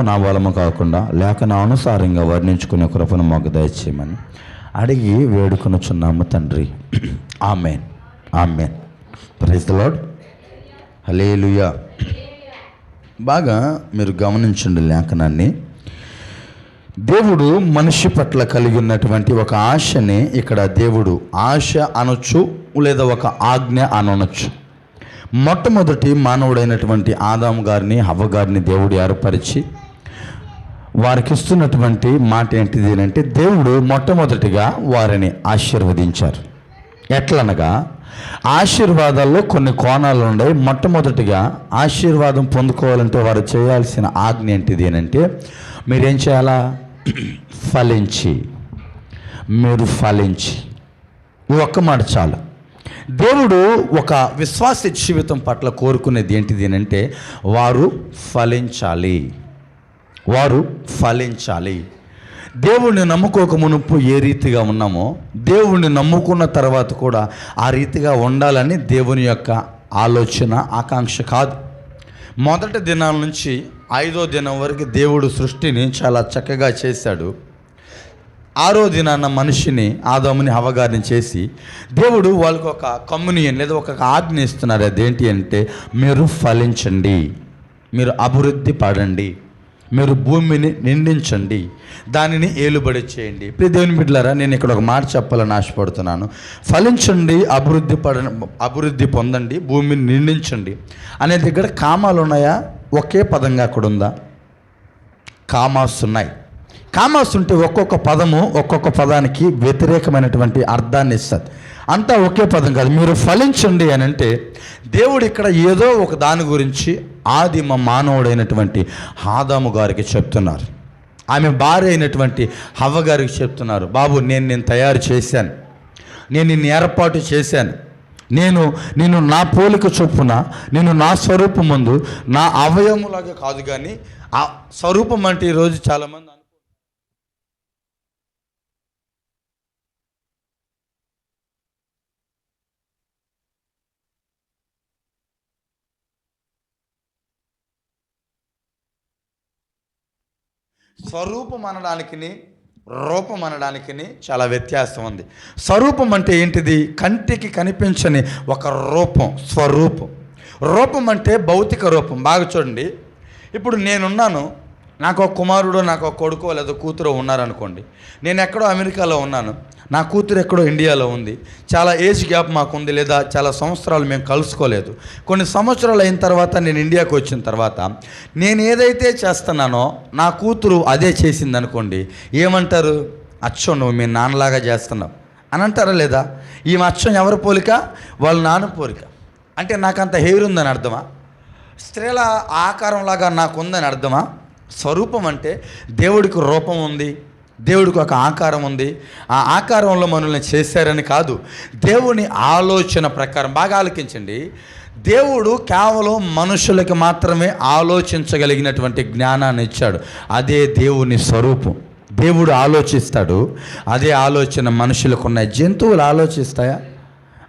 నా బలము కాకుండా లేఖన అనుసారంగా వర్ణించుకునే కృపను మాకు దయచేయమని అడిగి వేడుకొనుచున్నాము తండ్రి. Amen. Amen. Praise lord hallelujah బాగా మీరు గమనించండి లేఖనాన్ని. దేవుడు మనిషి పట్ల కలిగి ఉన్నటువంటి ఒక ఆశని ఇక్కడ దేవుడు ఆశ అనొచ్చు లేదా ఒక ఆజ్ఞ అనొచ్చు. మొట్టమొదటి మానవుడైనటువంటి ఆదాము గారిని హవ్వ గారిని దేవుడు ఏర్పరిచి వారికి ఇస్తున్నటువంటి మాట ఏంటిది అంటే దేవుడు మొట్టమొదటిగా వారిని ఆశీర్వదించారు. ఎట్లనగా ఆశీర్వాదాల్లో కొన్ని కోణాలు ఉన్నాయి. మొట్టమొదటిగా ఆశీర్వాదం పొందుకోవాలంటే వారు చేయాల్సిన ఆజ్ఞ ఏంటిది అంటే మీరేం చేయాలా? ఫలించి. మీరు ఫలించి. ఈ ఒక్క మాట చాలు. దేవుడు ఒక విశ్వాస జీవితం పట్ల కోరుకునేది ఏంటిది అంటే వారు ఫలించాలి. వారు ఫలించాలి. దేవుణ్ణి నమ్ముకోక మునుపు ఏ రీతిగా ఉన్నామో దేవుణ్ణి నమ్ముకున్న తర్వాత కూడా ఆ రీతిగా ఉండాలని దేవుని యొక్క ఆలోచన ఆకాంక్ష కాదు. మొదటి దినాల నుంచి ఐదో దినం వరకు దేవుడు సృష్టిని చాలా చక్కగా చేశాడు. ఆరో దినాన్న మనిషిని ఆదాముని అవగాహన చేసి దేవుడు వాళ్ళకి ఒక కమ్యూనియన్ లేదా ఒక ఆజ్ఞ ఇస్తున్నారు. అదేంటి అంటే మీరు ఫలించండి. మీరు అభివృద్ధి పడండి. మీరు భూమిని నిండించండి. దానిని ఏలుబడి చేయండి. ఇప్పుడు దేవుని బిడ్డలారా నేను ఇక్కడ ఒక మాట చెప్పాలని ఆశపడుతున్నాను. ఫలించండి అభివృద్ధి పడ అభివృద్ధి పొందండి భూమిని నిండించండి. అనే దగ్గర కామాలు ఉన్నాయా? ఒకే పదంగా అక్కడ ఉందా? కామాస్ ఉన్నాయి. కామాస్ ఉంటే ఒక్కొక్క పదము ఒక్కొక్క పదానికి వ్యతిరేకమైనటువంటి అర్థాన్ని ఇస్తుంది. అంతా ఒకే పదం కాదు. మీరు ఫలించండి అని అంటే దేవుడు ఇక్కడ ఏదో ఒక దాని గురించి ఆదిమ మానవుడైనటువంటి ఆదాము గారికి చెప్తున్నారు. ఆమె భార్య అయినటువంటి హవ్వ గారికి చెప్తున్నారు. బాబు నేను నేను తయారు చేశాను. నేను నిన్ను ఏర్పాటు చేశాను. నేను నేను నా పోలిక చొప్పున నేను నా స్వరూపం ముందు నా అవయములాగా కాదు కానీ ఆ స్వరూపం అంటే ఈరోజు చాలామంది అనుకో స్వరూపం అనడానికిని రూపం అనడానికి చాలా వ్యత్యాసం ఉంది. స్వరూపం అంటే ఏంటిది? కంటికి కనిపించని ఒక రూపం స్వరూపం. రూపం అంటే భౌతిక రూపం. బాగా చూడండి. ఇప్పుడు నేనున్నాను నాకు ఒక కుమారుడు నాకు ఒక కొడుకు లేదా కూతురు ఉన్నారనుకోండి. నేను ఎక్కడో అమెరికాలో ఉన్నాను. నా కూతురు ఎక్కడో ఇండియాలో ఉంది. చాలా ఏజ్ గ్యాప్ మాకు ఉంది లేదా చాలా సంవత్సరాలు మేము కలుసుకోలేదు. కొన్ని సంవత్సరాలు అయిన తర్వాత నేను ఇండియాకు వచ్చిన తర్వాత నేను ఏదైతే చేస్తున్నానో నా కూతురు అదే చేసింది అనుకోండి ఏమంటారు? అచ్చం నువ్వు మీ నాన్నలాగా చేస్తున్నావు. అని అంటారా లేదా? ఈ అచ్చం ఎవరి పోలిక? వాళ్ళ నాన్న పోలిక. అంటే నాకు అంత హెయిర్ ఉందని అర్థమా? స్త్రీల ఆకారంలాగా నాకు ఉందని అర్థమా? స్వరూపం అంటే దేవుడికి రూపం ఉంది దేవుడికి ఒక ఆకారం ఉంది. ఆ ఆకారంలో మనల్ని చేశారని కాదు దేవుని ఆలోచన ప్రకారం. బాగా ఆలోచించండి. దేవుడు కేవలం మనుషులకి మాత్రమే ఆలోచించగలిగినటువంటి జ్ఞానాన్ని ఇచ్చాడు. అదే దేవుని స్వరూపం. దేవుడు ఆలోచిస్తాడు. అదే ఆలోచన మనుషులకు ఉన్నాయి. జంతువులు ఆలోచిస్తాయా?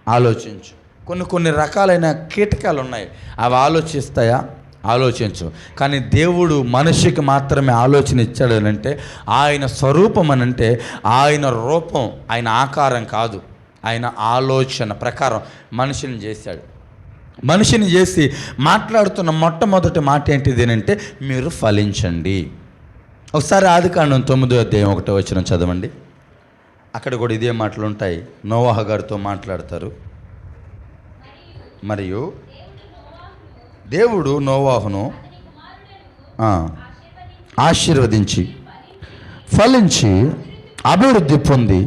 ఆలోచించు. కొన్ని కొన్ని రకాలైన కీటకాలు ఉన్నాయి. అవి ఆలోచిస్తాయా? ఆలోచించు. కానీ దేవుడు మనిషికి మాత్రమే ఆలోచన ఇచ్చాడు అని అంటే ఆయన స్వరూపం అని అంటే ఆయన రూపం ఆయన ఆకారం కాదు. ఆయన ఆలోచన ప్రకారం మనిషిని చేశాడు. మనిషిని చేసి మాట్లాడుతున్న మొట్టమొదటి మాట ఏంటిది అంటే మీరు ఫలించండి. ఒకసారి ఆదికాండం తొమ్మిదో అధ్యాయం ఒకటో వచ్చిన చదవండి. అక్కడ కూడా ఇదే మాటలు ఉంటాయి. నోవాహ గారితో మాట్లాడతారు. మరియు దేవుడు నోవాహును ఆశీర్వదించి ఫలించి అభివృద్ధి పొంది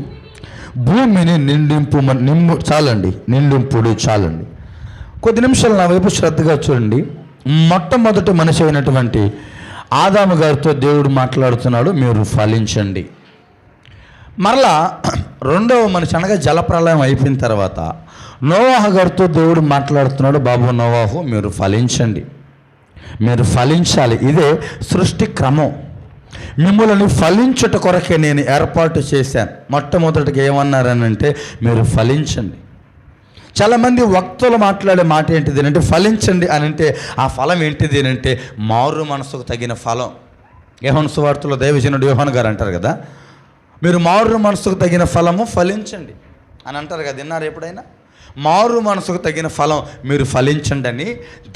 భూమిని నిండింపు నింపు చాలండి నిండింపుడు చాలండి. కొద్ది నిమిషాలు నా వైపు శ్రద్ధగా చూడండి. మొట్టమొదటి మనిషి అయినటువంటి ఆదాము గారితో దేవుడు మాట్లాడుతున్నాడు మీరు ఫలించండి. మరలా రెండవ మనిషి అనగా జలప్రలయం అయిపోయిన తర్వాత నోవాహ గారితో దేవుడు మాట్లాడుతున్నాడు బాబు నోవాహు మీరు ఫలించండి. మీరు ఫలించాలి. ఇదే సృష్టి క్రమం. మిమ్మల్ని ఫలించుట కొరకే నేను ఏర్పాటు చేశాను. మొట్టమొదటిగా ఏమన్నారనంటే మీరు ఫలించండి. చాలామంది వక్తులు మాట్లాడే మాట ఏంటిది అంటే ఫలించండి అని అంటే ఆ ఫలం ఏంటిది అంటే మారు మనసుకు తగిన ఫలం. యోహన్ సువార్తలో దైవజనుడు యోహన్ గారు అంటారు కదా మీరు మారు మనసుకు తగిన ఫలము ఫలించండి అని అంటారు కదా విన్నారు ఎప్పుడైనా? మారు మనసుకు తగిన ఫలం మీరు ఫలించండి అని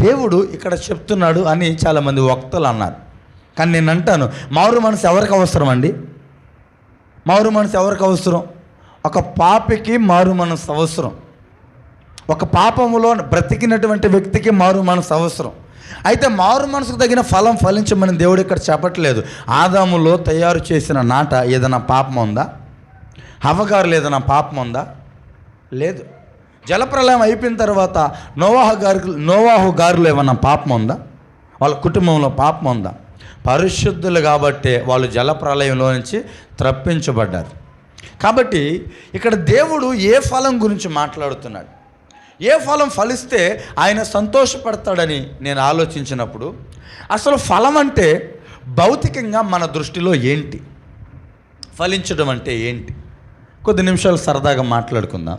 దేవుడు ఇక్కడ చెప్తున్నాడు అని చాలామంది వక్తలు అన్నారు. కానీ నేను అంటాను మారు మనసు ఎవరికి అవసరం అండి? మారు మనసు ఎవరికి అవసరం? ఒక పాపికి మారు మనసు అవసరం. ఒక పాపములో బ్రతికినటువంటి వ్యక్తికి మారు మనసు అవసరం. అయితే మారు మనసుకు తగిన ఫలం ఫలించమని దేవుడు ఇక్కడ చెప్పట్లేదు. ఆదాములో తయారు చేసిన నాట ఏదైనా పాపం ఉందా? హవగారులు ఏదైనా పాపం ఉందా? లేదు. జలప్రలయం అయిపోయిన తర్వాత నోవాహు గారు నోవాహు గారులు ఏమన్నా పాపం ఉందా? వాళ్ళ కుటుంబంలో పాపం ఉందా? పరిశుద్ధులు కాబట్టే వాళ్ళు జలప్రలయంలో నుంచి త్రప్పించబడ్డారు కాబట్టి ఇక్కడ దేవుడు ఏ ఫలం గురించి మాట్లాడుతున్నాడు? ఏ ఫలం ఫలిస్తే ఆయన సంతోషపడతాడని నేను ఆలోచించినప్పుడు అసలు ఫలం అంటే భౌతికంగా మన దృష్టిలో ఏంటి? ఫలించడం అంటే ఏంటి? కొద్ది నిమిషాలు సరదాగా మాట్లాడుకుందాం.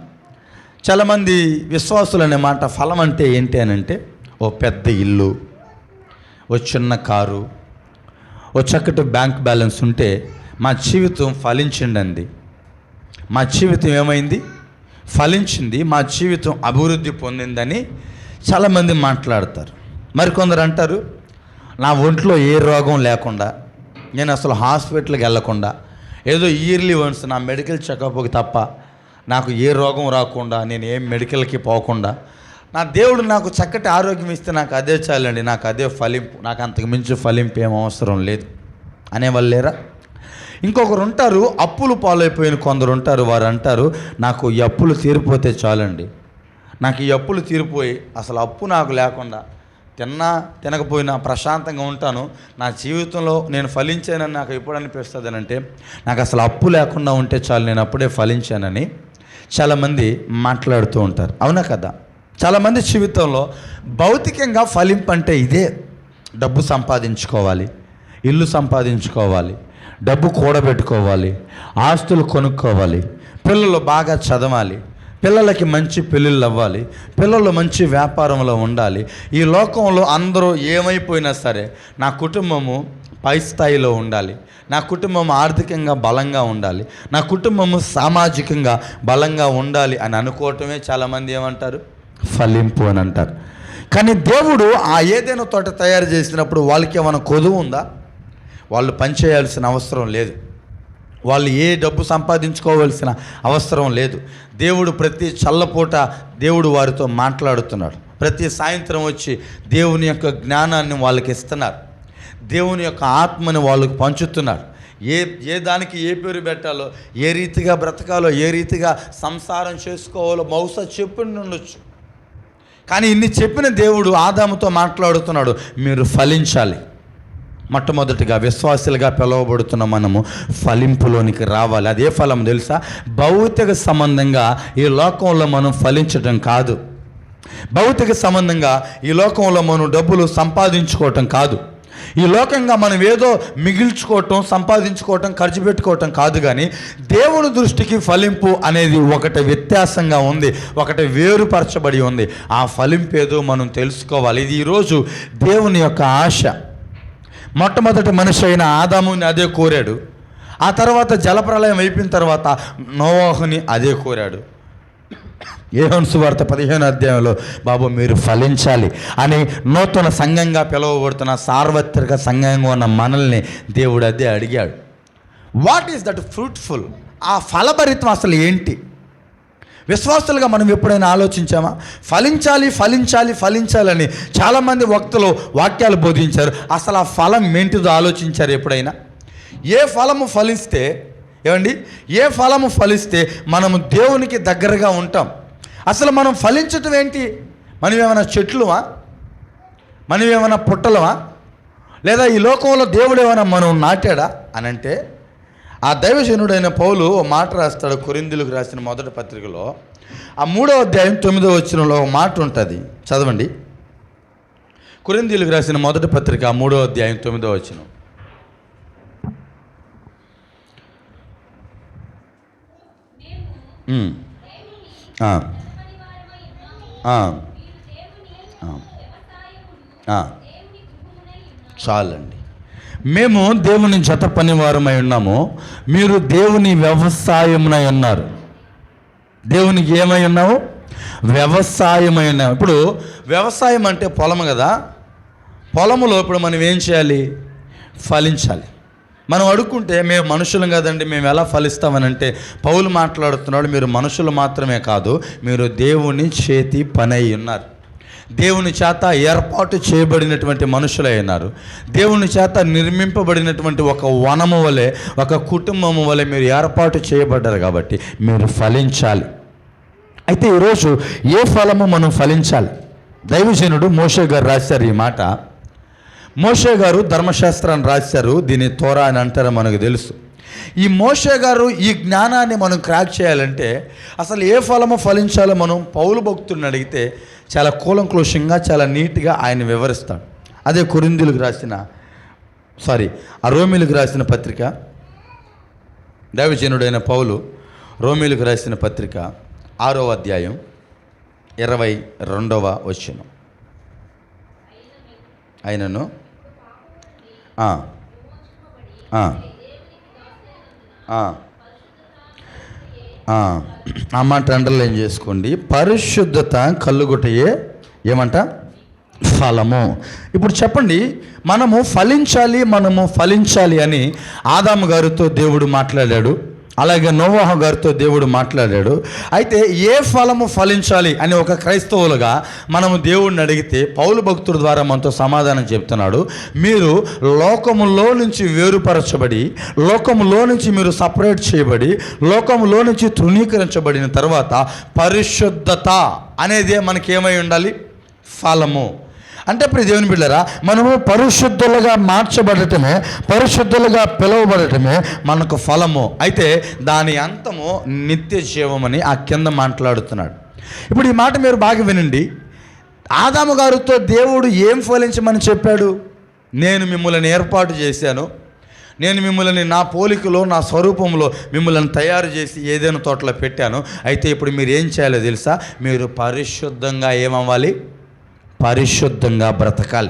చాలామంది విశ్వాసులు అనే మాట ఫలం అంటే ఏంటి అని అంటే ఓ పెద్ద ఇల్లు ఓ చిన్న కారు ఓ చక్కటి బ్యాంక్ బ్యాలెన్స్ ఉంటే మా జీవితం ఫలించిండండి మా జీవితం ఏమైంది? ఫలించింది మా జీవితం అభివృద్ధి పొందిందని చాలామంది మాట్లాడతారు. మరికొందరు అంటారు నా ఒంట్లో ఏ రోగం లేకుండా నేను అసలు హాస్పిటల్కి వెళ్ళకుండా ఏదో ఇయర్లీ వన్స్ నా మెడికల్ చెకప్కి తప్ప నాకు ఏ రోగం రాకుండా నేను ఏం మెడికల్కి పోకుండా నా దేవుడు నాకు చక్కటి ఆరోగ్యం ఇస్తే నాకు అదే చాలండి నాకు అదే ఫలింపు నాకు అంతకు మించి ఫలింపు ఏం అవసరం లేదు. అనేవాళ్ళు లేరా? ఇంకొకరు ఉంటారు అప్పులు పాలైపోయిన కొందరు ఉంటారు వారు అంటారు నాకు ఈ అప్పులు తీరిపోతే చాలండి. నాకు ఈ అప్పులు తీరిపోయి అసలు అప్పు నాకు లేకుండా తిన్నా తినకపోయినా ప్రశాంతంగా ఉంటాను నా జీవితంలో నేను ఫలించానని నాకు ఎప్పుడు అనిపిస్తుంది అంటే నాకు అసలు అప్పు లేకుండా ఉంటే చాలు నేను అప్పుడే ఫలించానని చాలామంది మాట్లాడుతూ ఉంటారు. అవునా కదా? చాలామంది జీవితంలో భౌతికంగా ఫలింపంటే ఇదే. డబ్బు సంపాదించుకోవాలి ఇల్లు సంపాదించుకోవాలి డబ్బు కూడబెట్టుకోవాలి ఆస్తులు కొనుక్కోవాలి పిల్లలు బాగా చదవాలి పిల్లలకి మంచి పెళ్ళిళ్ళు అవ్వాలి పిల్లలు మంచి వ్యాపారంలో ఉండాలి. ఈ లోకంలో అందరూ ఏమైపోయినా సరే నా కుటుంబము పై స్థాయిలో ఉండాలి. నా కుటుంబం ఆర్థికంగా బలంగా ఉండాలి. నా కుటుంబము సామాజికంగా బలంగా ఉండాలి అని అనుకోవటమే చాలామంది ఏమంటారు? ఫలింపు అని అంటారు. కానీ దేవుడు ఆ ఏదైనా తోట తయారు చేసినప్పుడు వాళ్ళకి ఏమైనా కొదువు ఉందా? వాళ్ళు పనిచేయాల్సిన అవసరం లేదు. వాళ్ళు ఏ డబ్బు సంపాదించుకోవాల్సిన అవసరం లేదు. దేవుడు ప్రతి చల్లపూట దేవుడు వారితో మాట్లాడుతున్నాడు. ప్రతి సాయంత్రం వచ్చి దేవుని యొక్క జ్ఞానాన్ని వాళ్ళకి ఇస్తున్నారు. దేవుని యొక్క ఆత్మని వాళ్ళకి పంచుతున్నాడు ఏ ఏ దానికి ఏ పేరు పెట్టాలో ఏ రీతిగా బ్రతకాలో ఏ రీతిగా సంసారం చేసుకోవాలో బహుశా చెప్పి ఉండొచ్చు. కానీ ఇన్ని చెప్పిన దేవుడు ఆదాముతో మాట్లాడుతున్నాడు మీరు ఫలించాలి. మొట్టమొదటిగా విశ్వాసులుగా పిలువబడుతున్న మనము ఫలింపులోనికి రావాలి. అదే ఫలం తెలుసా? భౌతిక సంబంధంగా ఈ లోకంలో మనం ఫలించడం కాదు. భౌతిక సంబంధంగా ఈ లోకంలో మనం డబ్బులు సంపాదించుకోవటం కాదు. ఈ లోకంగా మనం ఏదో మిగిల్చుకోవటం సంపాదించుకోవటం ఖర్చు పెట్టుకోవటం కాదు కానీ దేవుని దృష్టికి ఫలింపు అనేది ఒకటి వ్యత్యాసంగా ఉంది ఒకటి వేరుపరచబడి ఉంది. ఆ ఫలింపు ఏదో మనం తెలుసుకోవాలి. ఇది ఈరోజు దేవుని యొక్క ఆశ. మొట్టమొదటి మనిషి అయిన ఆదాముని అదే కోరాడు. ఆ తర్వాత జలప్రలయం అయిపోయిన తర్వాత నోవాహుని అదే కోరాడు. ఏహన్సు వార్త పదిహేను అధ్యాయంలో బాబు మీరు ఫలించాలి అని నూతన సంఘంగా పిలువబడుతున్న సార్వత్రిక సంఘంగా ఉన్న మనల్ని దేవుడు అదే అడిగాడు. వాట్ ఈస్ దట్ ఫ్రూట్ఫుల్ ఆ ఫలభరితం అసలు ఏంటి? విశ్వాసులుగా మనం ఎప్పుడైనా ఆలోచించామా? ఫలించాలి ఫలించాలి ఫలించాలని చాలామంది వక్తలు వాక్యాలు బోధించారు. అసలు ఆ ఫలం ఏంటిదో ఆలోచించారు ఎప్పుడైనా? ఏ ఫలము ఫలిస్తే ఏమండి? ఏ ఫలము ఫలిస్తే మనము దేవునికి దగ్గరగా ఉంటాం. అసలు మనం ఫలించటం ఏంటి? మనం ఏమైనా చెట్లువా? మనం ఏమైనా పుట్టలమా లేదా ఈ లోకంలో దేవుడు ఏమైనా మనం నాటాడా? అని అంటే ఆ దైవజనుడైన పౌలు ఓ మాట రాస్తాడు కొరిందులకు రాసిన మొదటి పత్రికలో. ఆ మూడో అధ్యాయం తొమ్మిదో వచ్చినలో ఒక మాట ఉంటుంది. చదవండి. కొరిందీలకు రాసిన మొదటి పత్రిక ఆ మూడో అధ్యాయం తొమ్మిదో వచ్చిన చాలండి. మేము దేవుని జత పనివారమై ఉన్నాము. మీరు దేవుని వ్యవసాయమునై ఉన్నారు. దేవునికి ఏమై ఉన్నావు? వ్యవసాయమై ఉన్నావు. ఇప్పుడు వ్యవసాయం అంటే పొలము కదా? పొలములో ఇప్పుడు మనం ఏం చేయాలి? ఫలించాలి. మనం అడుక్కుంటే మేము మనుషులం కదండి మేము ఎలా ఫలిస్తామని అంటే పౌలు మాట్లాడుతున్నాడు మీరు మనుషులు మాత్రమే కాదు మీరు దేవుని చేతి పని అయి ఉన్నారు. దేవుని చేత ఏర్పాటు చేయబడినటువంటి మనుషులై ఉన్నారు. దేవుని చేత నిర్మింపబడినటువంటి ఒక వనము వలె ఒక కుటుంబము వలె మీరు ఏర్పాటు చేయబడ్డారు కాబట్టి మీరు ఫలించాలి. అయితే ఈరోజు ఏ ఫలము మనం ఫలించాలి? దైవజనుడు మోషే గారు రాశారు ఈ మాట. మోషే గారు ధర్మశాస్త్రాన్ని రాశారు దీన్ని తోరా అని అంటారో మనకు తెలుసు. ఈ మోషే గారు ఈ జ్ఞానాన్ని మనం క్రాక్ చేయాలంటే అసలు ఏ ఫలము ఫలించాలో మనం పౌలు భక్తుడిని అడిగితే చాలా కూలంక్లోషంగా చాలా నీట్గా ఆయన వివరిస్తాడు. అదే కురిందులకు రాసిన సారీ ఆ రోమిలకు రాసిన పత్రిక దైవజనుడైన పౌలు రోమిలకు రాసిన పత్రిక ఆరో అధ్యాయం ఇరవై రెండవ వచనం. అయినను అమ్మ ఆ, ఏం అండర్లైన్ చేసుకోండి. పరిశుద్ధత కల్లుగుటయే ఏమంట? ఫలము. ఇప్పుడు చెప్పండి మనము ఫలించాలి మనము ఫలించాలి అని ఆదాము గారితో దేవుడు మాట్లాడాడు. అలాగే నోవాహ గారితో దేవుడు మాట్లాడాడు. అయితే ఏ ఫలము ఫలించాలి అని ఒక క్రైస్తవులుగా మనము దేవుడిని అడిగితే పౌలు భక్తుల ద్వారా మనతో సమాధానం చెప్తున్నాడు. మీరు లోకములో నుంచి వేరుపరచబడి లోకములో నుంచి మీరు సపరేట్ చేయబడి లోకములో నుంచి తృణీకరించబడిన తర్వాత పరిశుద్ధత అనేది మనకేమై ఉండాలి? ఫలము. అంటే ఇప్పుడు దేవుని బిడ్డరా మనము పరిశుద్ధులుగా మార్చబడటమే పరిశుద్ధులుగా పిలువబడటమే మనకు ఫలము. అయితే దాని అంతము నిత్య జీవమని ఆ కింద మాట్లాడుతున్నాడు. ఇప్పుడు ఈ మాట మీరు బాగా వినండి. ఆదాము గారితో దేవుడు ఏం ఫలించమని చెప్పాడు? నేను మిమ్మల్ని ఏర్పాటు చేశాను. నేను మిమ్మల్ని నా పోలికలో నా స్వరూపంలో మిమ్మల్ని తయారు చేసి ఏదైనా తోటలో పెట్టాను. అయితే ఇప్పుడు మీరు ఏం చేయాలో తెలుసా? మీరు పరిశుద్ధంగా ఏమవ్వాలి? పరిశుద్ధంగా బ్రతకాలి.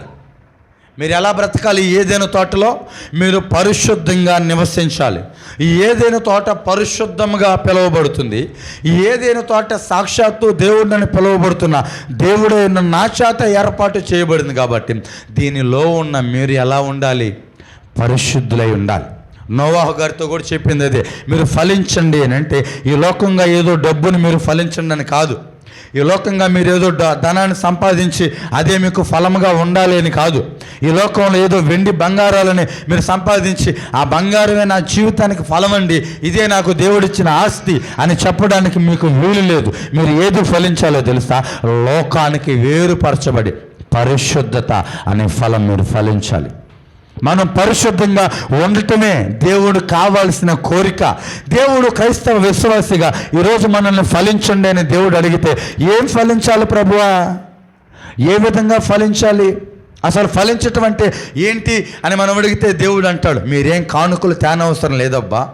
మీరు ఎలా బ్రతకాలి? ఏదైనా తోటలో మీరు పరిశుద్ధంగా నివసించాలి. ఏదైనా తోట పరిశుద్ధంగా పిలువబడుతుంది. ఏదైనా తోట సాక్షాత్తు దేవుడిని పిలువబడుతున్న దేవుడైన నా చేత ఏర్పాటు చేయబడింది కాబట్టి దీనిలో ఉన్న మీరు ఎలా ఉండాలి? పరిశుద్ధులై ఉండాలి. నోవాహు గారితో కూడా చెప్పింది అదే. మీరు ఫలించండి అని అంటే ఈ లోకంగా ఏదో డబ్బుని మీరు ఫలించండి అని కాదు. ఈ లోకంగా మీరు ఏదో ధనాన్ని సంపాదించి అదే మీకు ఫలముగా ఉండాలి అని కాదు. ఈ లోకంలో ఏదో వెండి బంగారాలని మీరు సంపాదించి ఆ బంగారమే నా జీవితానికి ఫలమండి ఇదే నాకు దేవుడిచ్చిన ఆస్తి అని చెప్పడానికి మీకు వీలు లేదు. మీరు ఏది ఫలించాలో తెలుసా? లోకానికి వేరుపరచబడి పరిశుద్ధత అనే ఫలం మీరు ఫలించాలి. మనం పరిశుద్ధంగా ఉండటమే దేవుడు కావాల్సిన కోరిక. దేవుడు క్రైస్తవ విశ్వాసిగా ఈరోజు మనల్ని ఫలించండి అని దేవుడు అడిగితే ఏం ఫలించాలి ప్రభువా? ఏ విధంగా ఫలించాలి? అసలు ఫలించటం అంటే ఏంటి? అని మనం అడిగితే దేవుడు అంటాడు మీరేం కానుకలు తేనవసరం లేదబ్బా.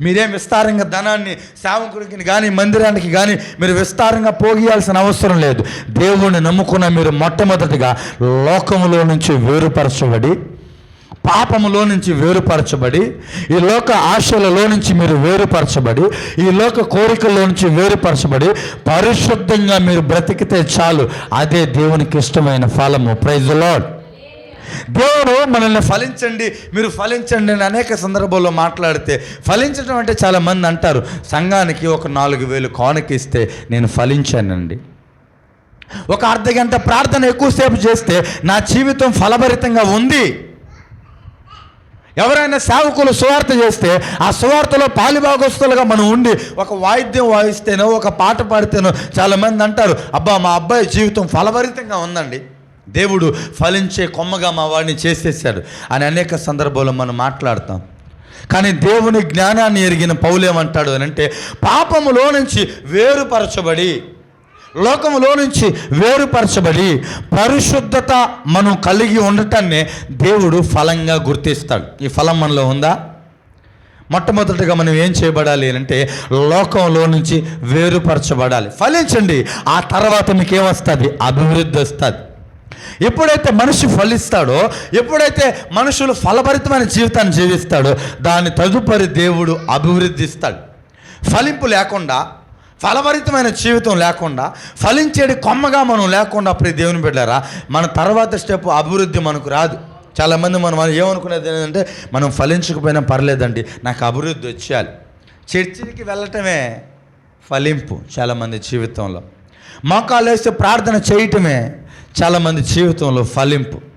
మీరేం విస్తారంగా ధనాన్ని సేవకుడికి కానీ మందిరానికి కానీ మీరు విస్తారంగా పోగియాల్సిన అవసరం లేదు. దేవుణ్ణి నమ్ముకున్న మీరు మొట్టమొదటిగా లోకంలో నుంచి వేరుపరచబడి పాపములో నుంచి వేరుపరచబడి ఈ లోక ఆశలలో నుంచి మీరు వేరుపరచబడి ఈ లోక కోరికల్లో నుంచి వేరుపరచబడి పరిశుద్ధంగా మీరు బ్రతికితే చాలు. అదే దేవునికి ఇష్టమైన ఫలము. ప్రైజ్ లాడ్ దేవుడు మనల్ని ఫలించండి మీరు ఫలించండి అని అనేక సందర్భాల్లో మాట్లాడితే ఫలించడం అంటే చాలా మంది అంటారు సంఘానికి ఒక నాలుగు వేలు కానుకిస్తే నేను ఫలించానండి. ఒక అర్ధ గంట ప్రార్థన ఎక్కువసేపు చేస్తే నా జీవితం ఫలభరితంగా ఉంది. ఎవరైనా సేవకులు సువార్త చేస్తే ఆ సువార్తలో పాలిభాగస్తులుగా మనం ఉండి ఒక వాయిద్యం వాయిస్తేనో ఒక పాట పాడితేనో చాలామంది అంటారు అబ్బా మా అబ్బాయి జీవితం ఫలభరితంగా ఉందండి. దేవుడు ఫలించే కొమ్మగా మా వాడిని చేసేసాడు. అని అనేక సందర్భాల్లో మనం మాట్లాడతాం. కానీ దేవుని జ్ఞానాన్ని ఎరిగిన పౌలేమంటాడు అని అంటే పాపములో నుంచి వేరుపరచబడి లోకంలో నుంచి వేరుపరచబడి పరిశుద్ధత మనం కలిగి ఉండటాన్ని దేవుడు ఫలంగా గుర్తిస్తాడు. ఈ ఫలం మనలో ఉందా? మొట్టమొదటిగా మనం ఏం చేయబడాలి అంటే లోకంలో నుంచి వేరుపరచబడాలి. ఫలించండి. ఆ తర్వాత మీకేమొస్తుంది? అభివృద్ధి వస్తుంది. ఎప్పుడైతే మనిషి ఫలిస్తాడో ఎప్పుడైతే మనుషులు ఫలభరితమైన జీవితాన్ని జీవిస్తాడో దాని తదుపరి దేవుడు అభివృద్ధిస్తాడు. ఫలింపు లేకుండా ఫలభరితమైన జీవితం లేకుండా ఫలించేది కొమ్మగా మనం లేకుండా అప్పుడే దేవుని బిడ్డారా మన తర్వాత స్టెప్ అభివృద్ధి మనకు రాదు. చాలామంది మనం ఏమనుకునేది ఏంటంటే మనం ఫలించకపోయినా పర్లేదండి నాకు అభివృద్ధి వచ్చేయాలి. చర్చికి వెళ్ళటమే ఫలింపు చాలామంది జీవితంలో. మోకాలు వేస్తే ప్రార్థన చేయటమే చాలామంది జీవితంలో ఫలింపు.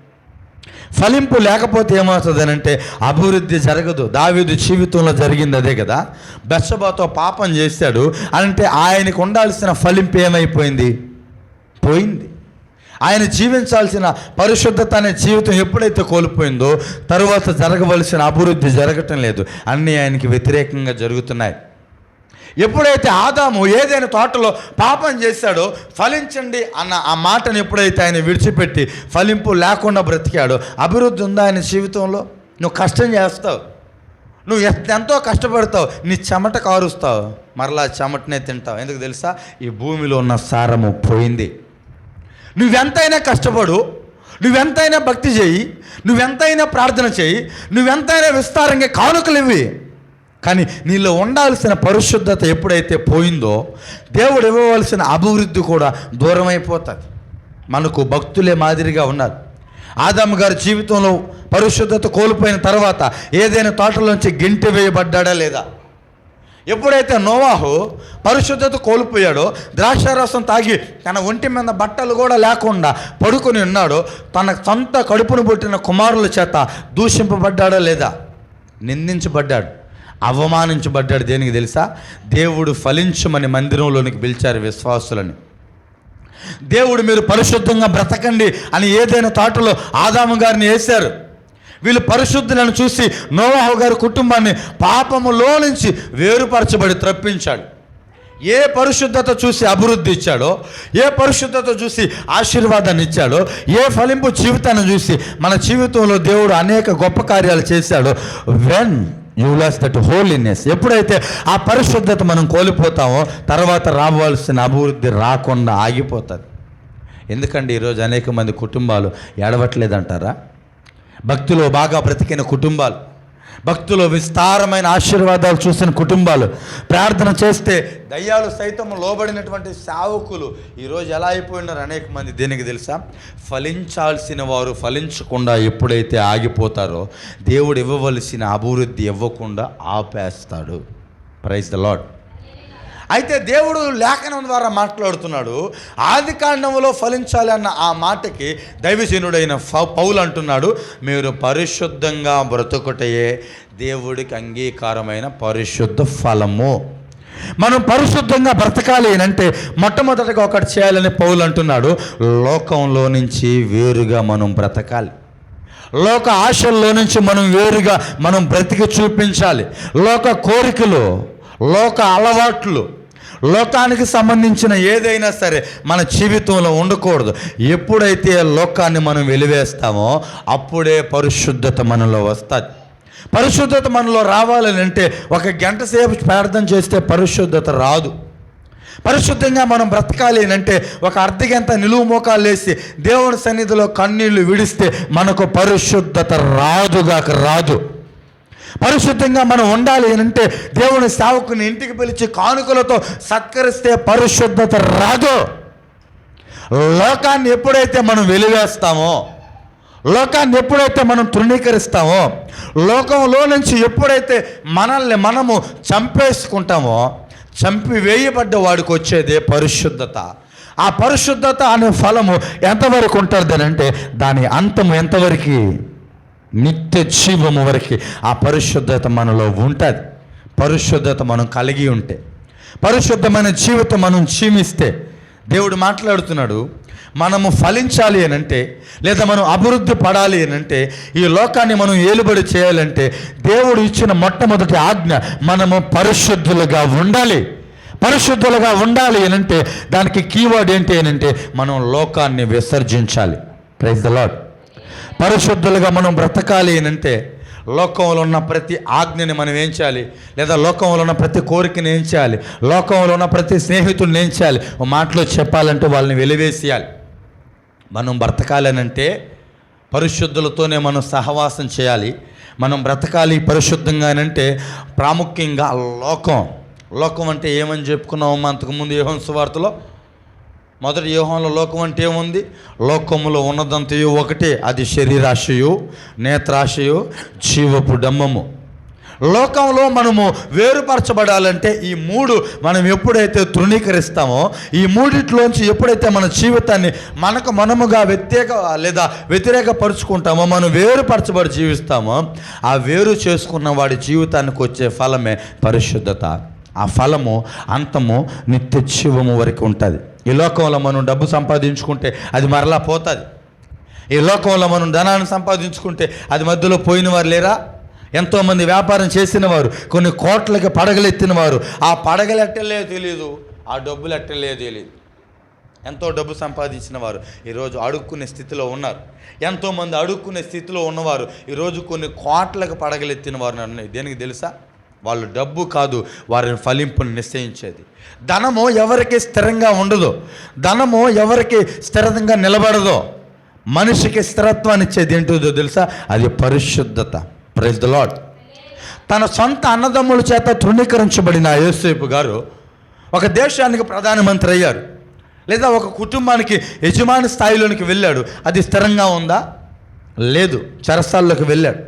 ఫలింపు లేకపోతే ఏమవుతుందని అంటే అభివృద్ధి జరగదు. దావీదు జీవితంలో జరిగింది అదే కదా. బెచ్చబాతో పాపం చేశాడు అంటే ఆయనకు ఉండాల్సిన ఫలింపు ఏమైపోయింది? పోయింది. ఆయన జీవించాల్సిన పరిశుద్ధత అనే జీవితం ఎప్పుడైతే కోల్పోయిందో తరువాత జరగవలసిన అభివృద్ధి జరగటం లేదు. అన్నీ ఆయనకి వ్యతిరేకంగా జరుగుతున్నాయి. ఎప్పుడైతే ఆదాము ఏదైనా తోటలో పాపం చేశాడో ఫలించండి అన్న ఆ మాటను ఎప్పుడైతే ఆయన విడిచిపెట్టి ఫలింపు లేకుండా బ్రతికాడో అభివృద్ధి ఉందా ఆయన జీవితంలో? నువ్వు కష్టం చేస్తావు. నువ్వు ఎంతో కష్టపడతావు. నీ చెమట కారుస్తావు. మరలా చెమటనే తింటావు. ఎందుకు తెలుసా? ఈ భూమిలో ఉన్న సారము పోయింది. నువ్వెంతైనా కష్టపడు నువ్వెంతైనా భక్తి చేయి నువ్వెంతైనా ప్రార్థన చేయి నువ్వెంతైనా విస్తారంగా కానుకలు ఇవ్వి కానీ నీలో ఉండాల్సిన పరిశుద్ధత ఎప్పుడైతే పోయిందో దేవుడు ఇవ్వవలసిన అభివృద్ధి కూడా దూరం అయిపోతుంది మనకు భక్తులే మాదిరిగా ఉన్నారు. ఆదాము గారి జీవితంలో పరిశుద్ధత కోల్పోయిన తర్వాత ఏదైనా తోటలోంచి గింటి వేయబడ్డాడా లేదా? ఎప్పుడైతే నోవాహు పరిశుద్ధత కోల్పోయాడో ద్రాక్షారసం తాగి తన ఒంటి మీద బట్టలు కూడా లేకుండా పడుకొని ఉన్నాడో తన సొంత కడుపును పుట్టిన కుమారుల చేత దూషింపబడ్డాడా లేదా? నిందించబడ్డాడు. అవమానించబడ్డాడు దేనికి తెలుసా? దేవుడు ఫలించమని మందిరంలోనికి పిలిచారు విశ్వాసులని. దేవుడు మీరు పరిశుద్ధంగా బ్రతకండి అని ఏదైనా తాటలో ఆదాము గారిని వేశారు. వీళ్ళు పరిశుద్ధులను చూసి నోవాహు గారి కుటుంబాన్ని పాపములో నుంచి వేరుపరచబడి త్రప్పించాడు ఏ పరిశుద్ధత చూసి అభివృద్ధి ఇచ్చాడో ఏ పరిశుద్ధత చూసి ఆశీర్వాదాన్ని ఇచ్చాడో ఏ ఫలింపు జీవితాన్ని చూసి మన జీవితంలో దేవుడు అనేక గొప్ప కార్యాలు చేశాడో when you lose that holiness ఎప్పుడైతే ఆ పరిశుద్ధత మనం కోల్పోతామో తర్వాత రావాల్సిన అభివృద్ధి రాకుండా ఆగిపోతుంది. ఎందుకండి ఈరోజు అనేక మంది కుటుంబాలు ఏడవట్లేదంటారా? భక్తిలో బాగా బ్రతికిన కుటుంబాలు. భక్తులు విస్తారమైన ఆశీర్వాదాలు చూసిన కుటుంబాలు ప్రార్థన చేస్తే దయ్యాలు సైతం లోబడినటువంటి సావుకులు. ఈరోజు ఎలా అయిపోయినారు అనేక మంది దీనికి తెలుసా? ఫలించాల్సిన వారు ఫలించకుండా ఎప్పుడైతే ఆగిపోతారో దేవుడు ఇవ్వవలసిన అభివృద్ధి ఇవ్వకుండా ఆపేస్తాడు. ప్రైజ్ ద లాడ్ అయితే దేవుడు లేఖనం ద్వారా మాట్లాడుతున్నాడు ఆది కాండంలో ఫలించాలి అన్న ఆ మాటకి దైవజనుడైన పౌలు అంటున్నాడు మీరు పరిశుద్ధంగా బ్రతుకుటయే దేవుడికి అంగీకారమైన పరిశుద్ధ ఫలము. మనం పరిశుద్ధంగా బ్రతకాలి అంటే మొట్టమొదటిగా ఒకటి చేయాలని పౌలు అంటున్నాడు లోకంలో నుంచి వేరుగా మనం బ్రతకాలి. లోక ఆశల్లో నుంచి మనం వేరుగా మనం బ్రతికి చూపించాలి. లోక కోరికలు లోక అలవాట్లు లోకానికి సంబంధించిన ఏదైనా సరే మన జీవితంలో ఉండకూడదు. ఎప్పుడైతే లోకాన్ని మనం వెలివేస్తామో అప్పుడే పరిశుద్ధత మనలో వస్తుంది. పరిశుద్ధత మనలో రావాలని అంటే ఒక గంట సేపు ప్రార్థన చేస్తే పరిశుద్ధత రాదు. పరిశుద్ధంగా మనం బ్రతకాలి అని అంటే ఒక అర్ధగంత నిలువు మోకాలు వేసి దేవుని సన్నిధిలో కన్నీళ్ళు విడిస్తే మనకు పరిశుద్ధత రాదుగాక రాదు. పరిశుద్ధంగా మనం ఉండాలి అని అంటే దేవుని సేవకుని ఇంటికి పిలిచి కానుకలతో సత్కరిస్తే పరిశుద్ధత రాదు. లోకాన్ని ఎప్పుడైతే మనం వెలివేస్తామో లోకాన్ని ఎప్పుడైతే మనం తృణీకరిస్తామో లోకంలో నుంచి ఎప్పుడైతే మనల్ని మనము చంపేసుకుంటామో చంపి వేయబడ్డ వాడికి వచ్చేదే పరిశుద్ధత. ఆ పరిశుద్ధత అనే ఫలము ఎంతవరకు ఉంటుంది అని అంటే దాని అంతము ఎంతవరకు? నిత్య జీవము వరకు ఆ పరిశుద్ధత మనలో ఉంటుంది. పరిశుద్ధత మనం కలిగి ఉంటే పరిశుద్ధమైన జీవితం మనం జీవిస్తే దేవుడు మాట్లాడుతున్నాడు మనము ఫలించాలి అని అంటే లేదా మనం అభివృద్ధి పడాలి అని అంటే ఈ లోకాన్ని మనం ఏలుబడి చేయాలంటే దేవుడు ఇచ్చిన మొట్టమొదటి ఆజ్ఞ మనము పరిశుద్ధులుగా ఉండాలి. పరిశుద్ధులుగా ఉండాలి అని అంటే దానికి కీవర్డ్ ఏంటి అని అంటే మనం లోకాన్ని విసర్జించాలి. ప్రైజ్ ద లాడ్ పరిశుద్ధులుగా మనం బ్రతకాలి అని అంటే లోకంలో ఉన్న ప్రతి ఆజ్ఞని మనం ఏం చేయాలి? లేదా లోకంలో ఉన్న ప్రతి కోరికని ఏం చేయాలి? లోకంలో ఉన్న ప్రతి స్నేహితుడిని ఏం చేయాలి? మాటలో చెప్పాలంటే వాళ్ళని వెలివేసేయాలి. మనం బ్రతకాలనంటే పరిశుద్ధులతోనే మనం సహవాసం చేయాలి. మనం బ్రతకాలి పరిశుద్ధంగానంటే ప్రాముఖ్యంగా లోకం. లోకం అంటే ఏమని చెప్పుకున్నాం అంతకుముందు యోహన్ సువార్తలో? మొదటి వ్యూహంలో లోకం అంటే ఏముంది? లోకములో ఉన్నదంతయు ఒకటే అది శరీరాశయు నేత్రాశయు జీవపు డమ్మము. లోకంలో మనము వేరుపరచబడాలంటే ఈ మూడు మనం ఎప్పుడైతే తృణీకరిస్తామో ఈ మూడిట్లోంచి ఎప్పుడైతే మన జీవితాన్ని మనకు మనముగా వ్యతిరేక లేదా వ్యతిరేకపరుచుకుంటామో మనం వేరుపరచబడి జీవిస్తామో ఆ వేరు చేసుకున్న వాడి జీవితానికి వచ్చే ఫలమే పరిశుద్ధత. ఆ ఫలము అంతము నిత్య జీవము వరకు ఉంటుంది. ఈ లోకంలో మనం డబ్బు సంపాదించుకుంటే అది మరలా పోతుంది. ఈ లోకంలో మనం ధనాన్ని సంపాదించుకుంటే అది మధ్యలో పోయిన వారు లేరా? ఎంతోమంది వ్యాపారం చేసిన వారు కొన్ని కోట్లకి పడగలెత్తిన వారు ఆ పడగలు తెలియదు ఆ డబ్బులు ఎట్టలే తెలియదు ఎంతో డబ్బు సంపాదించిన వారు ఈరోజు అడుక్కునే స్థితిలో ఉన్నారు. ఎంతోమంది అడుక్కునే స్థితిలో ఉన్నవారు ఈరోజు కొన్ని కోట్లకు పడగలెత్తిన వారు నన్ను. దేనికి తెలుసా? వాళ్ళు డబ్బు కాదు వారిని ఫలింపుని నిశ్చయించేది. ధనము ఎవరికి స్థిరంగా ఉండదు. ధనము ఎవరికి స్థిరంగా నిలబడదో. మనిషికి స్థిరత్వాన్ని ఇచ్చేది ఏంటో తెలుసా? అది పరిశుద్ధత. ప్రైజ్ ద లాడ్ తన సొంత అన్నదమ్ముల చేత తృణీకరించబడిన యోసేపు గారు ఒక దేశానికి ప్రధానమంత్రి అయ్యారు. లేదా ఒక కుటుంబానికి యజమాని స్థాయిలోనికి వెళ్ళాడు. అది స్థిరంగా ఉందా? లేదు. చెరసాల్లోకి వెళ్ళాడు.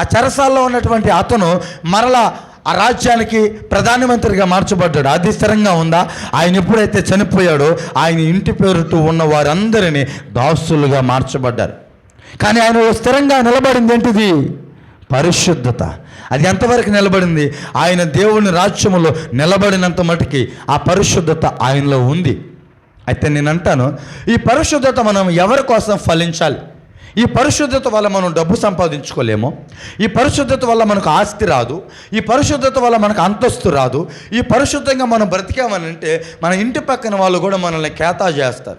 ఆ చెరసాల్లో ఉన్నటువంటి అతను మరలా ఆ రాజ్యానికి ప్రధానమంత్రిగా మార్చబడ్డాడు. అది స్థిరంగా ఉందా? ఆయన ఎప్పుడైతే చనిపోయాడో ఆయన ఇంటి పేరుతో ఉన్న వారందరినీ దాసులుగా మార్చబడ్డారు. కానీ ఆయన స్థిరంగా నిలబడింది ఏంటిది? పరిశుద్ధత. అది ఎంతవరకు నిలబడింది? ఆయన దేవుని రాజ్యములో నిలబడినంత మటుకి ఆ పరిశుద్ధత ఆయనలో ఉంది. అయితే నేను అంటాను ఈ పరిశుద్ధత మనం ఎవరి కోసం ఫలించాలి? ఈ పరిశుద్ధత వల్ల మనం డబ్బు సంపాదించుకోలేము. ఈ పరిశుద్ధత వల్ల మనకు ఆస్తి రాదు. ఈ పరిశుద్ధత వల్ల మనకు అంతస్తు రాదు. ఈ పరిశుద్ధంగా మనం బ్రతికామని అంటే మన ఇంటి పక్కన వాళ్ళు కూడా మనల్ని కేతా చేస్తారు.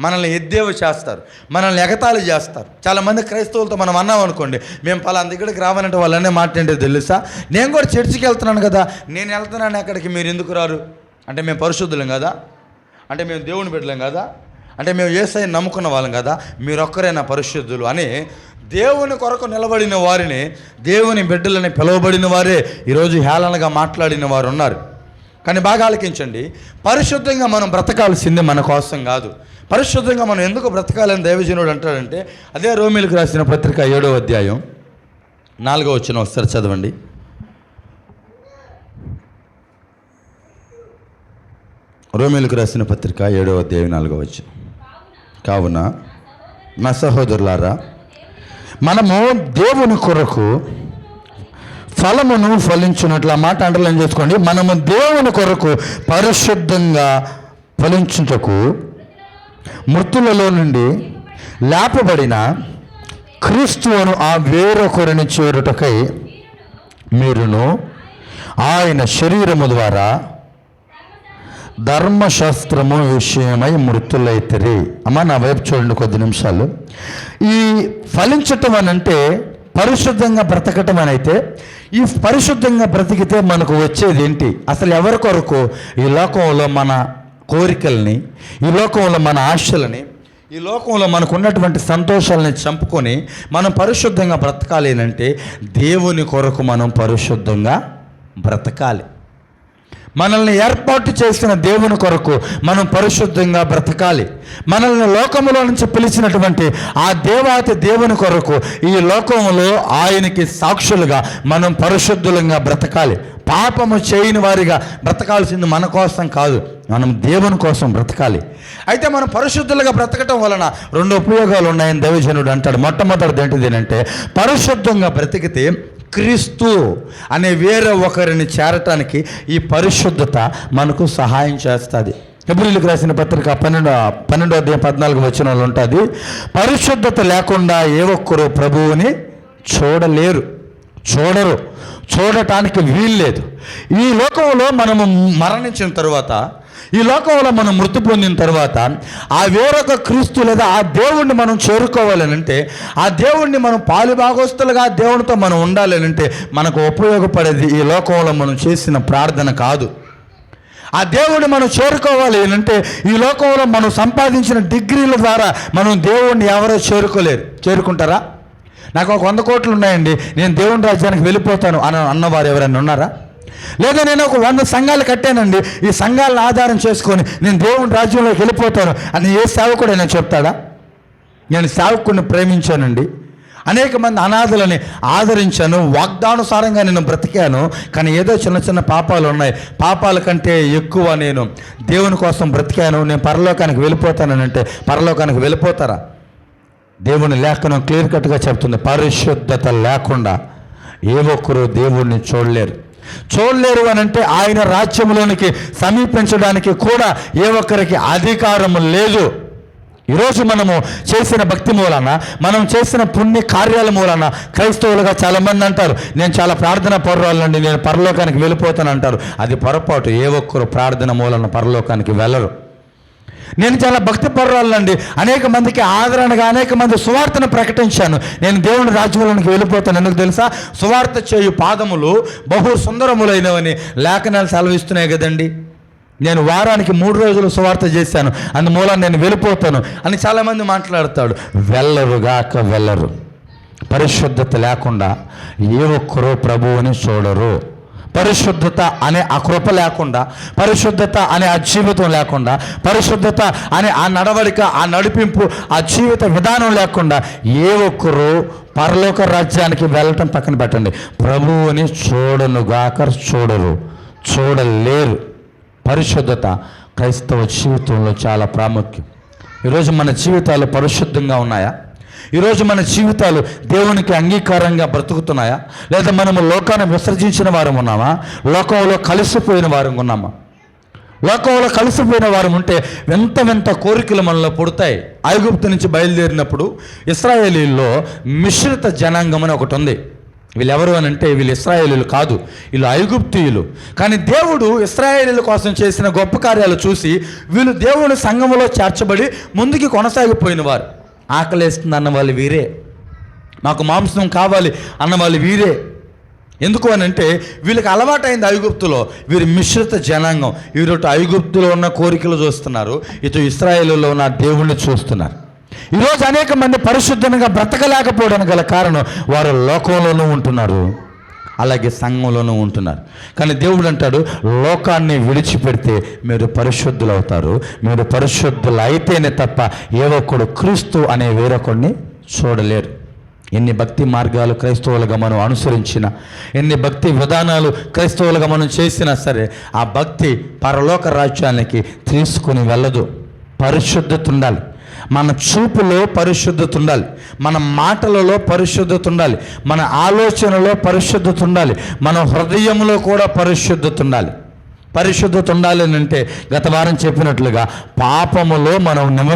మనల్ని ఎద్దేవ చేస్తారు. మనల్ని ఎగతాళి చేస్తారు. చాలామంది క్రైస్తవులతో మనం అన్నాం అనుకోండి మేము పలానా దగ్గరికి రావాలంటే వాళ్ళనే మాట్లాడే తెలుసా? నేను కూడా చర్చికి వెళ్తున్నాను కదా. నేను వెళ్తున్నాను అక్కడికి మీరు ఎందుకు రారు? అంటే మేము పరిశుద్ధులం కదా? అంటే మేము దేవుని బిడ్డలం కదా? అంటే మేము ఏసై నమ్ముకున్న వాళ్ళం కదా మీరొక్కరైనా పరిశుద్ధులు అని దేవుని కొరకు నిలబడిన వారిని దేవుని బిడ్డలని పిలువబడిన వారే ఈరోజు హేళనగా మాట్లాడిన వారు ఉన్నారు. కానీ బాగా ఆలకించండి పరిశుద్ధంగా మనం బ్రతకాల్సింది మన కోసం కాదు. పరిశుద్ధంగా మనం ఎందుకు బ్రతకాలని దైవజనుడు అంటాడంటే అదే రోమిలకు రాసిన పత్రిక ఏడో అధ్యాయం నాలుగో వచ్చిన ఒకసారి చదవండి. రోమిలకు రాసిన పత్రిక ఏడో అధ్యాయం నాలుగో వచ్చిన కావున నా సహోదరులారా మనము దేవుని కొరకు ఫలమును ఫలించినట్లు ఆ మాట అండర్లైన్ చేసుకోండి. మనము దేవుని కొరకు పరిశుద్ధంగా ఫలించుటకు మృతులలో నుండి లేపబడిన క్రీస్తువును ఆ వేరొకరిని చేరుటకై మీరును ఆయన శరీరము ద్వారా ధర్మశాస్త్రము విషయమై మృతులైతరి. అమ్మ నా వైపు చూడండి కొద్ది నిమిషాలు. ఈ ఫలించటం అని అంటే పరిశుద్ధంగా బ్రతకటం అని అయితే ఈ పరిశుద్ధంగా బ్రతికితే మనకు వచ్చేది ఏంటి? అసలు ఎవరి కొరకు? ఈ లోకంలో మన కోరికల్ని ఈ లోకంలో మన ఆశలని ఈ లోకంలో మనకు ఉన్నటువంటి సంతోషాలని చంపుకొని మనం పరిశుద్ధంగా బ్రతకాలి అంటే దేవుని కొరకు మనం పరిశుద్ధంగా బ్రతకాలి. మనల్ని ఏర్పాటు చేసిన దేవుని కొరకు మనం పరిశుద్ధంగా బ్రతకాలి. మనల్ని లోకములో నుంచి పిలిచినటువంటి ఆ దేవాతి దేవుని కొరకు ఈ లోకంలో ఆయనకి సాక్షులుగా మనం పరిశుద్ధులంగా బ్రతకాలి. పాపము చేయని వారిగా బ్రతకాల్సింది మన కోసం కాదు మనం దేవుని కోసం బ్రతకాలి. అయితే మనం పరిశుద్ధులుగా బ్రతకటం వలన రెండు ఉపయోగాలు ఉన్నాయని దైవజనుడు అంటాడు. మొట్టమొదటిది ఏంటిది అంటే పరిశుద్ధంగా బ్రతికితే క్రీస్తు అనే వేరే ఒకరిని చేరటానికి ఈ పరిశుద్ధత మనకు సహాయం చేస్తుంది. ఎబ్రిల్కి రాసిన పత్రిక పన్నెండు పన్నెండో అధ్యాయం పద్నాలుగు వచ్చిన వాళ్ళు ఉంటుంది. పరిశుద్ధత లేకుండా ఏ ఒక్కరు ప్రభువుని చూడలేరు చూడరు చూడటానికి వీల్లేదు. ఈ లోకంలో మనము మరణించిన తర్వాత ఈ లోకంలో మనం మృతి పొందిన తర్వాత ఆ వేరొక క్రీస్తు లేదా ఆ దేవుణ్ణి మనం చేరుకోవాలని అంటే ఆ దేవుణ్ణి మనం పాలుభాగస్తులుగా దేవునితో మనం ఉండాలని అంటే మనకు ఉపయోగపడేది ఈ లోకంలో మనం చేసిన ప్రార్థన కాదు. ఆ దేవుడిని మనం చేరుకోవాలి అంటే ఈ లోకంలో మనం సంపాదించిన డిగ్రీల ద్వారా మనం దేవుడిని ఎవరో చేరుకోలేరు. చేరుకుంటారా? నాకు ఒక వంద కోట్లు ఉన్నాయండి. నేను దేవుని రాజ్యానికి వెళ్ళిపోతాను అని అన్నవారు ఎవరైనా ఉన్నారా? లేదా నేను ఒక వంద సంఘాలు కట్టానండి ఈ సంఘాలను ఆధారం చేసుకొని నేను దేవుని రాజ్యంలోకి వెళ్ళిపోతాను అని ఏ సేవకుడైనా చెప్తాడా? నేను సేవకుడిని ప్రేమించానండి. అనేక మంది అనాథులని ఆదరించాను వాగ్దానుసారంగా నేను బ్రతికాను కానీ ఏదో చిన్న చిన్న పాపాలు ఉన్నాయి. పాపాల కంటే ఎక్కువ నేను దేవుని కోసం బ్రతికాను. నేను పరలోకానికి వెళ్ళిపోతానని అంటే పరలోకానికి వెళ్ళిపోతారా? దేవుని లేఖనం క్లియర్ కట్గా చెప్తుంది పరిశుద్ధత లేకుండా ఏ ఒక్కరు దేవుణ్ణి చూడలేరు. చూడలేరు అని అంటే ఆయన రాజ్యంలోనికి సమీపించడానికి కూడా ఏ ఒక్కరికి అధికారం లేదు. ఈరోజు మనము చేసిన భక్తి మూలన మనం చేసిన పుణ్య కార్యాల మూలన క్రైస్తవులుగా చాలామంది అంటారు నేను చాలా ప్రార్థన పౌరాలండి నేను పరలోకానికి వెళ్ళిపోతాను అంటారు అది పొరపాటు. ఏ ఒక్కరు ప్రార్థన మూలన పరలోకానికి వెళ్ళరు. నేను చాలా భక్తి పర్వాలండి అనేక మందికి ఆదరణగా అనేక మంది సువార్తను ప్రకటించాను. నేను దేవుని రాజ్యంలోనికి వెళ్ళిపోతాను. ఎందుకు తెలుసా? సువార్త చేయు పాదములు బహు సుందరములైనవని లేఖనాలు సెలవిస్తున్నాయి కదండి. నేను వారానికి మూడు రోజులు సువార్త చేశాను. అందుమూల నేను వెళ్ళిపోతాను అని చాలామంది మాట్లాడతాడు వెళ్ళరుగాక వెళ్ళరు. పరిశుద్ధత లేకుండా ఏ ఒక్కరో ప్రభువుని చూడరు. పరిశుద్ధత అనే ఆ కృప లేకుండా పరిశుద్ధత అనే ఆ జీవితం లేకుండా పరిశుద్ధత అనే ఆ నడవడిక ఆ నడిపింపు ఆ జీవిత విధానం లేకుండా ఏ ఒక్కరు పరలోక రాజ్యానికి వెళ్ళటం పక్కన పెట్టండి. ప్రభువుని చూడనుగాక చూడరు చూడలేరు. పరిశుద్ధత క్రైస్తవ జీవితంలో చాలా ప్రాముఖ్యం. ఈరోజు మన జీవితాలు పరిశుద్ధంగా ఉన్నాయా? ఈరోజు మన జీవితాలు దేవునికి అంగీకారంగా బ్రతుకుతున్నాయా? లేదా మనము లోకాన్ని విసర్జించిన వారం ఉన్నామా? లోకంలో కలిసిపోయిన వారం ఉన్నామా? లోకంలో కలిసిపోయిన వారు ఉంటే వింత వింత కోరికలు మనలో పుడతాయి. ఐగుప్తు నుంచి బయలుదేరినప్పుడు ఇస్రాయేలీల్లో మిశ్రిత జనాంగం అని ఒకటి ఉంది. వీళ్ళెవరు అని అంటే వీళ్ళు ఇస్రాయేలీలు కాదు వీళ్ళు ఐగుప్తీయులు. కానీ దేవుడు ఇస్రాయేలీల కోసం చేసిన గొప్ప కార్యాలు చూసి వీళ్ళు దేవుని సంఘములో చేర్చబడి ముందుకి కొనసాగిపోయిన వారు. ఆకలేస్తుంది అన్న వాళ్ళు వీరే. మాకు మాంసం కావాలి అన్న వాళ్ళు వీరే. ఎందుకు అని అంటే వీళ్ళకి అలవాటైంది ఐగుప్తులో. వీరు మిశ్రిత జనాంగం. వీరు ఐగుప్తులో ఉన్న కోరికలు చూస్తున్నారు. ఇటు ఇస్రాయేల్లో ఉన్న దేవుణ్ణి చూస్తున్నారు. ఈరోజు అనేక మంది పరిశుద్ధంగా బ్రతకలేకపోవడానికి గల కారణం వారు లోకంలోనూ ఉంటున్నారు. అలాగే సంఘంలోనూ ఉంటున్నారు. కానీ దేవుడు అంటాడు లోకాన్ని విడిచిపెడితే మీరు పరిశుద్ధులు అవుతారు మీరు పరిశుద్ధులు అయితేనే తప్ప ఏ ఒక్కడు క్రీస్తు అనే వేరొకడిని చూడలేరు. ఎన్ని భక్తి మార్గాలు క్రైస్తవులుగా మనం అనుసరించిన ఎన్ని భక్తి విధానాలు క్రైస్తవులుగా మనం చేసినా సరే ఆ భక్తి పరలోక రాజ్యానికి తీసుకుని వెళ్ళదు. పరిశుద్ధత ఉండాలి. మన చూపులో పరిశుద్ధత ఉండాలి. మన మాటలలో పరిశుద్ధత ఉండాలి. మన ఆలోచనలో పరిశుద్ధత ఉండాలి. మన హృదయంలో కూడా పరిశుద్ధత ఉండాలి. పరిశుద్ధత ఉండాలి అని అంటే గత వారం చెప్పినట్లుగా పాపములో మనం నిమ